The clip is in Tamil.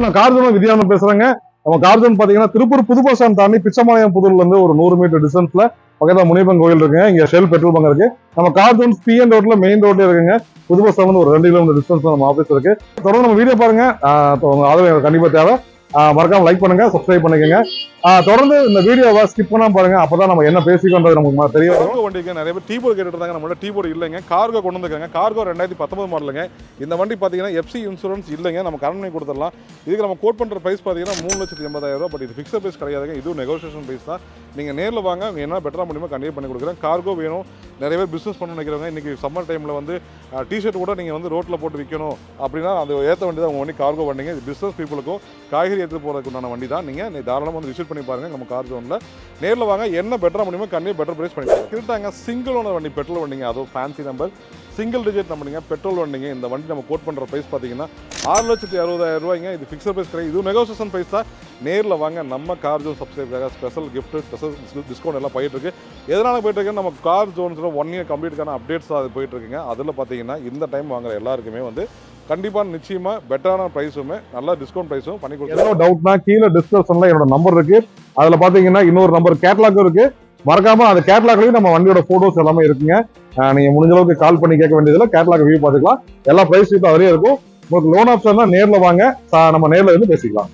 நான் கார்ஜுனம் வித்யானந்தம் பேசுறேங்க. நம்ம கார்ஜுன் பாத்தீங்கன்னா திருப்பூர் புது பஸ் ஸ்டாண்ட் தாண்டி பிச்சமாலயம் புதூர்ல இருந்து ஒரு நூறு மீட்டர் டிஸ்டன்ஸ்ல பக்கத்துல முனியப்பன் கோயில் இருக்குங்க. இங்க ஷெல் பெட்ரோல் பங்க் இருக்கு. நம்ம கார்ஜுன் பிஎன் ரோட்ல மெயின் ரோட்ல இருக்குங்க. புது பஸ் ஸ்டாண்ட் ஒரு ரெண்டு கிலோமீட்டர் டிஸ்டன்ஸ் நம்ம ஆஃபீஸ் இருக்கு. தொடர்ந்து நம்ம வீடியோ பாருங்க. ஆஹ் உங்க ஆதரவு கண்டிப்பா தேவை. மறக்காம லைக் பண்ணுங்க சப்ஸ்கிரைப் பண்ணிக்கோங்க. தொடர்ந்து இந்த வீடியோவை ஸ்கிப் பண்ணாம பாருங்க அப்பதான் நம்ம என்ன பேசிக்கோன்றது நமக்கு தெரிய வரும். வண்டிக்கு நிறைய பேர் டீ போர்டு கேட்டுட்டு இருந்தாங்க நம்மளோட டீ போர்டு இல்லைங்க. கார்கோ கொண்டு வந்துருக்காங்க. கார்கோ ரெண்டாயிரத்தி பத்தொன்பது மாடலுங்க இந்த வண்டி பார்த்தீங்கன்னா எஃப்சி இன்சூரன்ஸ் இல்லைங்க. நம்ம கரண்ட் பண்ணி கொடுத்துடலாம். இதுக்கு நம்ம கோட் பண்ணுற ப்ரைஸ் பார்த்தீங்கன்னா மூணு லட்சத்தி எண்பதாயிரம் ரூபாய். பட் இது ஃபிக்ஸட் ப்ரைஸ் கிடையாதுங்க. இதுவும் நெகோசியேஷன் ப்ரைஸ் தான். நீங்கள் நேரில் வாங்க. என்ன பெட்டராக முடியுமோ கண்டிப்பாக பண்ணி கொடுக்குறேன். கார்கோ வேணும். நிறைய பேர் பிஸ்னஸ் பண்ண நினைக்கிறவங்க இன்றைக்கி சம்மர் டைமில் வந்து டிஷர்ட் கூட நீங்கள் வந்து ரோட்டில் போட்டு விற்கணும் அப்படின்னா அது ஏற்ற வண்டி தான் உங்கள் வண்டி கார்கோ வண்டிங்க. பிஸ்னஸ் பீப்புளுக்கும் காய்கறி எடுத்து போகிறதுக்கு உண்டான வண்டி தான் நீங்கள் தாராளமாக வந்து விசிட் பண்ணி பாருங்கள் நம்ம கார் ஜோனில் நேரில் வாங்க. என்ன பெட்டராக முடியுமோ கண்டிப்பாக பெட்டர் ப்ரைஸ் பண்ணி கிட்டாங்க சிங்கிள் ஓனர் வண்டி பெட்ரோல் வண்டிங்க. அதுவும் ஃபேன்சி நம்பர் சிங்கிள் டிஜிட் நம்பருங்க பெட்ரோல் வண்டிங்க. இந்த வண்டி நம்ம கோட் பண்ணுற ப்ரைஸ் பார்த்தீங்கன்னா ஆறு லட்சத்தி அறுபதாயிரம் ரூபாய்ங்க. இது ஃபிக்ஸட் ப்ரைஸ் கிடையாது. இது நெகோசியேஷன் ப்ரைஸ் தான். நேரில் வாங்க. நம்ம கார் ஜோன் சப்ஸ்கிரைபராக ஸ்பெஷல் கிஃப்ட் ஸ்பெஷல் டிஸ்கவுண்ட் எல்லாம் போயிட்டு இருக்கு எதனால போயிட்டு இருக்கு நம்ம கார் ஜோன்ஸில் ஒன் இயர் கம்ப்ளீட்டுக்கான அப்டேட்ஸ் அது போயிட்டு இருக்குங்க அதில் பார்த்தீங்கன்னா இந்த டைம் வாங்குற எல்லாருக்குமே வந்து கண்டிப்பாக நிச்சயமாக பெட்டரான ப்ரைஸுமே நல்ல டிஸ்கவுண்ட் ப்ரைஸும் பண்ணி கொடுக்குறோம் டவுட்னா கீழே டிஸ்கிரிப்ஷனில் என்னோட நம்பர் இருக்கு. அதில் பார்த்தீங்கன்னா இன்னொரு நம்பர் கேட்லாக் இருக்கு. மறக்காம அந்த கேட்லாக்லையும் நம்ம வண்டியோட போட்டோஸ் எல்லாமே இருக்குங்க. நீங்க முடிஞ்ச அளவுக்கு கால் பண்ணி கேட்க வேண்டியதுல கேட்லாக் வியூ பாத்துக்கலாம் எல்லா பிரைஸ் இப்போ அதிலே இருக்கும். உங்களுக்கு லோன் ஆப்ஷன்னா நேர்ல வாங்க. நம்ம நேர்ல இருந்து பேசிக்கலாம்.